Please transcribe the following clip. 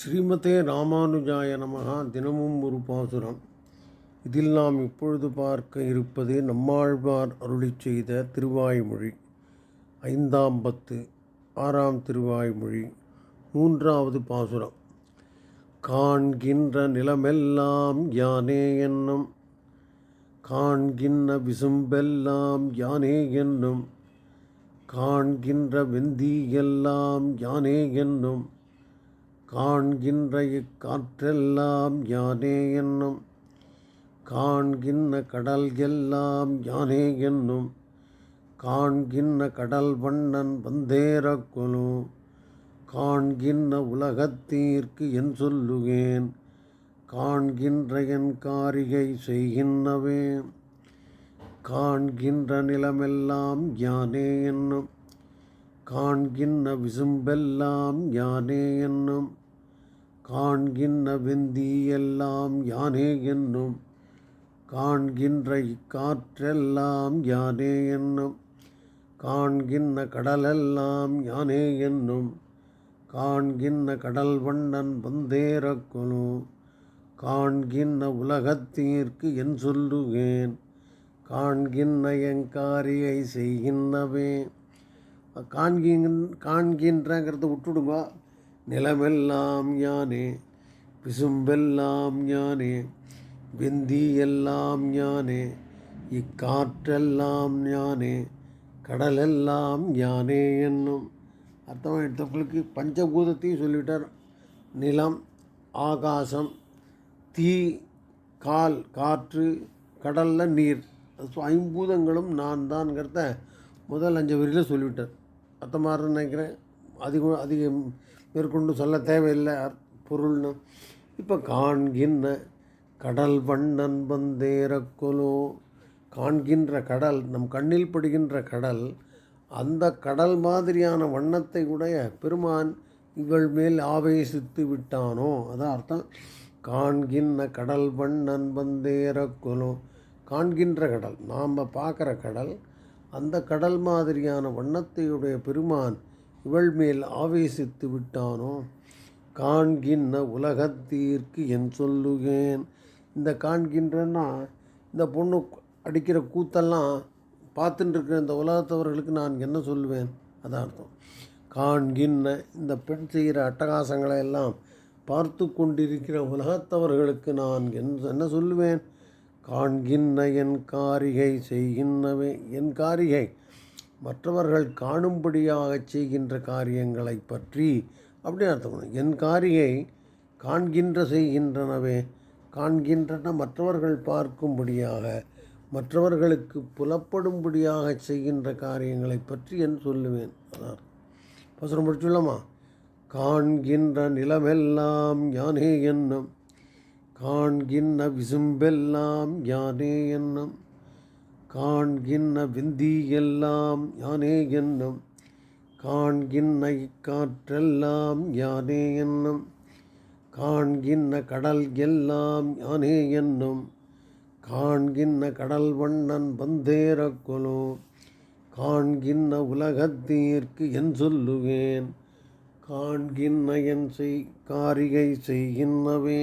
ஸ்ரீமதே ராமானுஜாய நமகா தினமும் ஒரு பாசுரம். இதில் நாம் இப்பொழுது பார்க்க இருப்பது நம்மாழ்வார் அருளிச் செய்த திருவாய்மொழி. ஐந்தாம் பத்து ஆறாம் திருவாய்மொழி மூன்றாவது பாசுரம். காண்கின்ற நிலமெல்லாம் யானே என்னும் காண்கின்ற விசும்பெல்லாம் யானே என்னும் காண்கின்ற வெந்தி எல்லாம் யானே என்னும் காண்கின்ற இக்காற்றெல்லாம் யானே என்னும். காண்கின்ற கடல் எல்லாம் யானே என்னும். காண்கின்ற கடல் வண்ணன் வந்தேரக்குழு காண்கின்ற உலகத்தீர்க்கு என் சொல்லுவேன் காண்கின்ற என் காரிகை செய்கின்றவே. காண்கின்ற நிலமெல்லாம் யானே என்னும். காண்கின்ற விசும்பெல்லாம் யானே என்னும். காண்கின்ற விந்தியெல்லாம் யானே என்னும். காண்கின்ற இக்காற்றெல்லாம் யானே என்னும். காண்கின்ற கடலெல்லாம் யானே என்னும். காண்கின்ற கடல் வண்ணன் வந்தேரக்குழு காண்கின்ற உலகத்தீர்க்கு என் சொல்லுவேன். காண்கின்ற எங்காரியை செய்கின்றவே. காண்கின் காண்கின்றங்கிறத விட்டுடுங்க. நிலமெல்லாம் யானே பிசும்பெல்லாம் ஞானே விந்தி எல்லாம் ஞானே இக்காற்றெல்லாம் ஞானே கடலெல்லாம் யானே என்னும் அர்த்தம் எடுத்தவங்களுக்கு பஞ்சபூதத்தையும் சொல்லிவிட்டார். நிலம் ஆகாசம் தீ கால் காற்று கடலில் நீர். ஐம்பூதங்களும் நான் தான்ங்கிறத முதல் அஞ்சு வரியில் சொல்லிவிட்டார். அர்த்தமாக நினைக்கிறேன். அதிகம் அதிகம் மேற்கொண்டு சொல்ல தேவையில்லை. பொருள்னு. இப்போ காண்கின்ற கடல் வண்ணன் வந்தேரக்கொலோ காண்கின்ற கடல் நம் கண்ணில் படுகின்ற கடல் அந்த கடல் மாதிரியான வண்ணத்தை உடைய பெருமான் இவள் மேல் ஆவேசித்து விட்டானோ? அதான் அர்த்தம். காண்கின்ற கடல் வண்ணன் வந்தேரக்கொலோ காண்கின்ற கடல் நாம் பார்க்குற கடல் அந்த கடல் மாதிரியான வண்ணத்தையுடைய பெருமான் இவள் மேல் ஆவேசித்து விட்டானோ? காண்கின்ற உலகத்தீர்க்கு என் சொல்லுகேன். இந்த காண்கின்றன்னா இந்த பொண்ணு அடிக்கிற கூத்தெல்லாம் பார்த்துட்டு இருக்கிற இந்த உலகத்தவர்களுக்கு நான் என்ன சொல்லுவேன்? அதான் அர்த்தம். காண்கின்ற இந்த பெண் செய்கிற அட்டகாசங்களை எல்லாம் பார்த்து கொண்டிருக்கிற உலகத்தவர்களுக்கு நான் என் என்ன சொல்லுவேன்? காண்கின்ற என் காரிகை செய்கின்றவே என் காரிகை. மற்றவர்கள் காணும்படியாக செய்கின்ற காரியங்களை பற்றி அப்படி அர்த்தம். என் காரிகை காண்கின்ற செய்கின்றனவே காண்கின்றன மற்றவர்கள் பார்க்கும்படியாக மற்றவர்களுக்கு புலப்படும்படியாக செய்கின்ற காரியங்களை பற்றி என் சொல்லுவேன். அதான். பசுரம் முடிச்சுள்ளமா காண்கின்ற நிலமெல்லாம் யானே என்னும் காண்கின்ற விசும்பெல்லாம் யானே என்னும் காண்கின்ற விந்தி எல்லாம் யானே என்னும் காண்கின்ற இக்காற்றெல்லாம் யானே என்னும் காண்கின்ற கடல் எல்லாம் யானே என்னும் காண்கின்ற கடல் வண்ணன் வந்தேரக்குழு காண்கின்ற உலகத்தீர்க்கு என் சொல்லுவேன் காண்கின்ற என் செய் காரிகை செய்கின்றவே